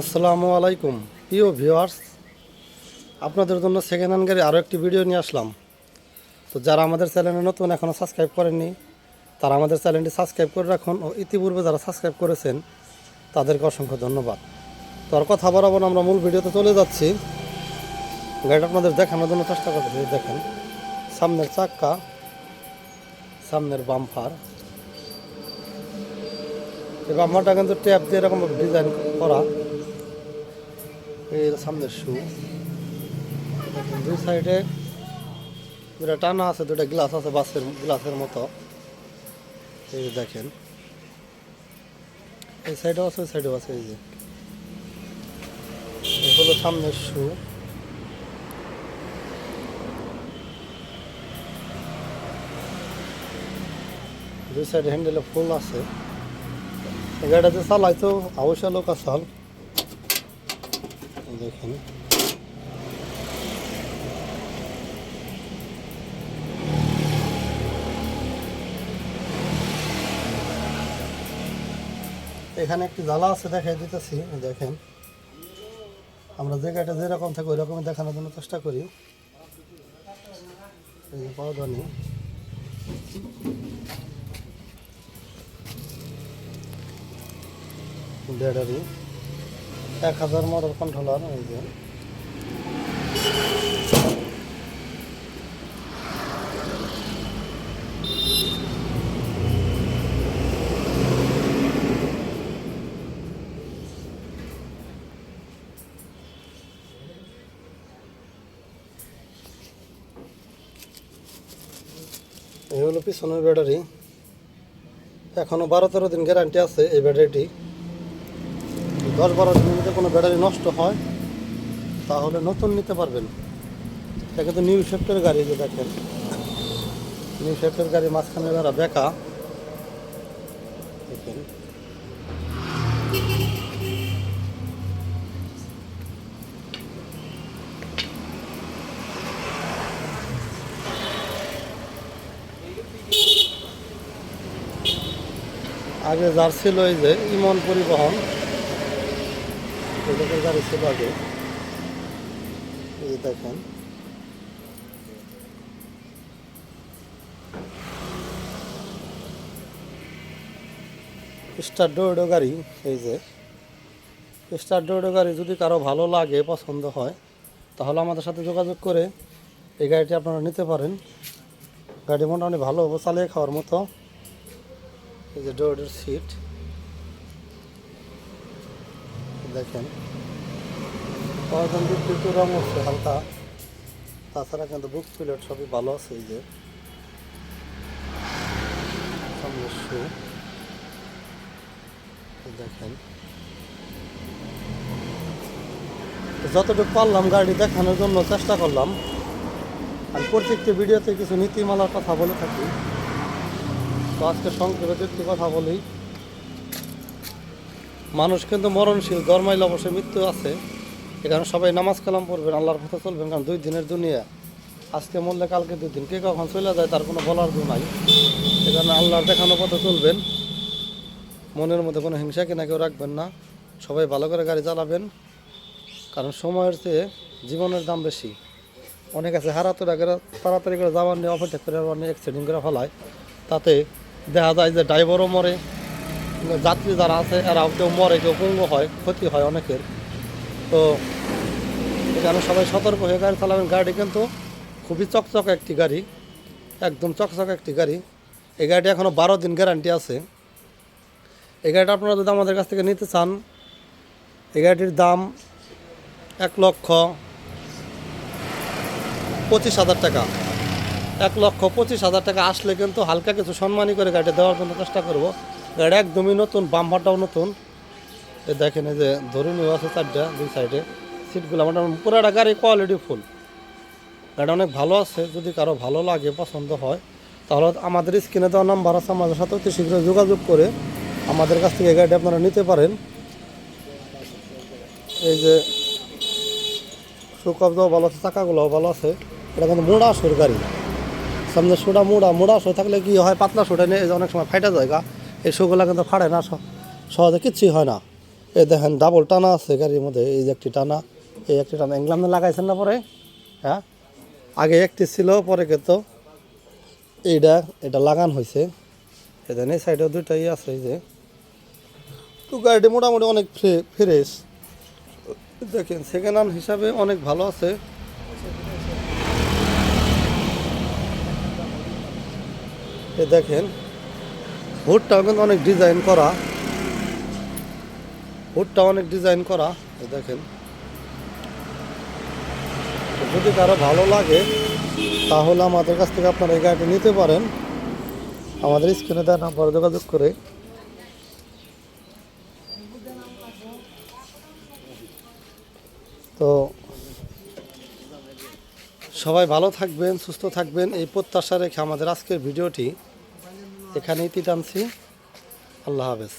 আসসালামু আলাইকুম। প্রিয় ভিউয়ার্স, আপনাদের জন্য সেকেন্ড হ্যান্ড গাড়ি আরও একটি ভিডিও নিয়ে আসলাম। তো যারা আমাদের চ্যানেলে নতুন এখনও সাবস্ক্রাইব করেননি, তারা আমাদের চ্যানেলটি সাবস্ক্রাইব করে রাখুন ও ইতিপূর্বে যারা সাবস্ক্রাইব করেছেন, তাদেরকে অসংখ্য ধন্যবাদ। তো আর কথা বরাবর আমরা মূল ভিডিওতে চলে যাচ্ছি। গাড়িটা আপনাদের দেখানোর জন্য চেষ্টা করছি দেখেন, সামনের চাক্কা, সামনের বাম্পার। এই বাম্পারটা কিন্তু ট্যাপ দিয়ে এরকম ডিজাইন করা। এই সামনের শু দুই সাইডে দুটা টানা আছে দুটা গ্লাস আছে, বাসের গ্লাসের মতো। এই যে দেখেন। এই সাইডেও আছে, ওই সাইডেও আছে, এই যে। হলো সামনের শু দুই সাইড হ্যান্ডেলে ফুল আছে। গাড়িটা যে চালাইতো, অবশ্যই লোক আসাল। দেখেন। এখানে একটি জ্বালা আছে, দেখাই দিতেছি, দেখেন। আমরা যে গাড়িটা যেরকম থাকে ওই রকমই দেখানোর জন্য চেষ্টা করি। পাওদানি ব্যাটারি এক হাজার মডেল কন্ট্রোলার এই যে। এই হলো পিছনের ব্যাটারি এখনও বারো তেরো দিন গ্যারান্টি আছে এই ব্যাটারিটি দশ বারো দিনের মধ্যে কোনো ব্যাটারি নষ্ট হয়, তাহলে নতুন নিতে পারবেন। এটা কিন্তু নিউ শেফটের গাড়ি যে দেখেন। নিউ শেফটের গাড়ি মাঝখানে যারা বেকা, দেখেন। আগে ছিল এই যে ইমন পরিবহন ওইটাকে গাড়ি ছিল আগে। এই দেখেন। স্টার ডোডো গাড়ি, এই যে। স্টার ডোডো গাড়ি যদি কারও ভালো লাগে, পছন্দ হয়, তাহলে আমাদের সাথে যোগাযোগ করে এই গাড়িটি আপনারা নিতে পারেন। গাড়ি মোটামুটি ভালো, চালিয়ে খাওয়ার মতো। এই যে ডোরের সিট। দেখেন। দিক একটু রং হচ্ছে হালকা। তাছাড়া কিন্তু বুক প্লেট সবই ভালো আছে এই যে। দেখেন। যতটুকু পারলাম গাড়ি দেখানোর জন্য চেষ্টা করলাম। আর প্রত্যেকটি ভিডিওতে কিছু নীতিমালার কথা বলে থাকি। তো আজকে সংক্ষেপে কথা বলি। মানুষ কিন্তু মরণশীল জন্মাইলে অবশ্যই মৃত্যু আছে। এখানে সবাই নামাজ কালাম পড়বেন, আল্লাহর পথে চলবেন, কারণ দুই দিনের দুনিয়া। আজকে মরলে কালকে দুই দিন। কে কখন চলে যায় তার কোনো বলার জন্য নাই। এখানে আল্লাহর দেখানো পথে চলবেন। মনের মধ্যে কোনো হিংসা কিনা কেউ রাখবেন না। সবাই ভালো করে গাড়ি চালাবেন। কারণ সময়ের চেয়ে জীবনের দাম বেশি। অনেক আছে হারাতে তাড়াতাড়ি করে যাওয়ার নিয়ে অপেক্ষা করে নিয়ে অ্যাক্সিডেন্ট করে ফেলায়। তাতে দেখা যায় যে ড্রাইভারও মরে। যাত্রী যারা আছে এরাও কেউ মরে, কেউ পঙ্গু হয়, ক্ষতি হয় অনেকের। তো এখানে সবাই সতর্ক হয়ে গাড়ি চালাবেন। গাড়ি কিন্তু খুবই চকচক একটি গাড়ি, একদম চকচক একটি গাড়ি। এই গাড়িটি এখনও বারো দিন গ্যারান্টি আছে। এই গাড়িটা আপনারা যদি আমাদের কাছ থেকে নিতে চান, এই গাড়িটির দাম এক লক্ষ পঁচিশ হাজার টাকা। এক লক্ষ পঁচিশ হাজার টাকা আসলে কিন্তু হালকা কিছু সম্মানী করে গাড়িটা দেওয়ার জন্য চেষ্টা করব। গাড়ি একদমই নতুন বাম্পারটাও নতুন। এ দেখেন এই যে ধরুনিও আছে চারটা দুই সাইডে। সিটগুলো আমার পুরাটা গাড়ি কোয়ালিটি ফুল গাড়ি অনেক ভালো আছে, যদি কারও ভালো লাগে, পছন্দ হয়, তাহলে আমাদের স্ক্রিনে দেওয়া নাম্বার আছে, আমাদের সাথে অতি শীঘ্র যোগাযোগ করে আমাদের কাছ থেকে গাড়িটা আপনারা নিতে পারেন। এই যে সুকবজাও ভালো আছে, চাকাগুলোও ভালো আছে। এটা কিন্তু মোড়া সুর গাড়ি। সামনে সোডা মোড়া মোড়া শো থাকলে কি হয়, পাতলা সোটা নিয়ে অনেক সময় ফাইটা যায় গা এই শোগুলা কিন্তু ফাড়ে না সহজে কিচ্ছুই হয় না। এ দেখেন ডাবল টানা আছে গাড়ির মধ্যে, এই যে একটি টানা, এই একটি টানা। আপনি লাগাইছেন না পরে? হ্যাঁ? আগে একটি ছিল, পরে কিন্তু এইটা এটা লাগান হয়েছে এখানে এই সাইডে দুইটাই আছে, এই যে। তো গাড়িটি মোটামুটি অনেক ফ্রে, ফ্রেশ। দেখেন সেকেন্ড হ্যান্ড হিসাবে অনেক ভালো আছে। এ দেখেন হুডটাও কিন্তু অনেক ডিজাইন করা। হুডটা অনেক ডিজাইন করা দেখেন। যদি কারও ভালো লাগে, তাহলে আমাদের কাছ থেকে আপনারা এই গাড়িটি নিতে পারেন। আমাদের স্ক্রিনে দেওয়া নাম্বারে যোগাযোগ করে। তো সবাই ভালো থাকবেন, সুস্থ থাকবেন। এই প্রত্যাশা রেখে আমাদের আজকের ভিডিওটি এখানেই টানছি আল্লাহ হাফেজ।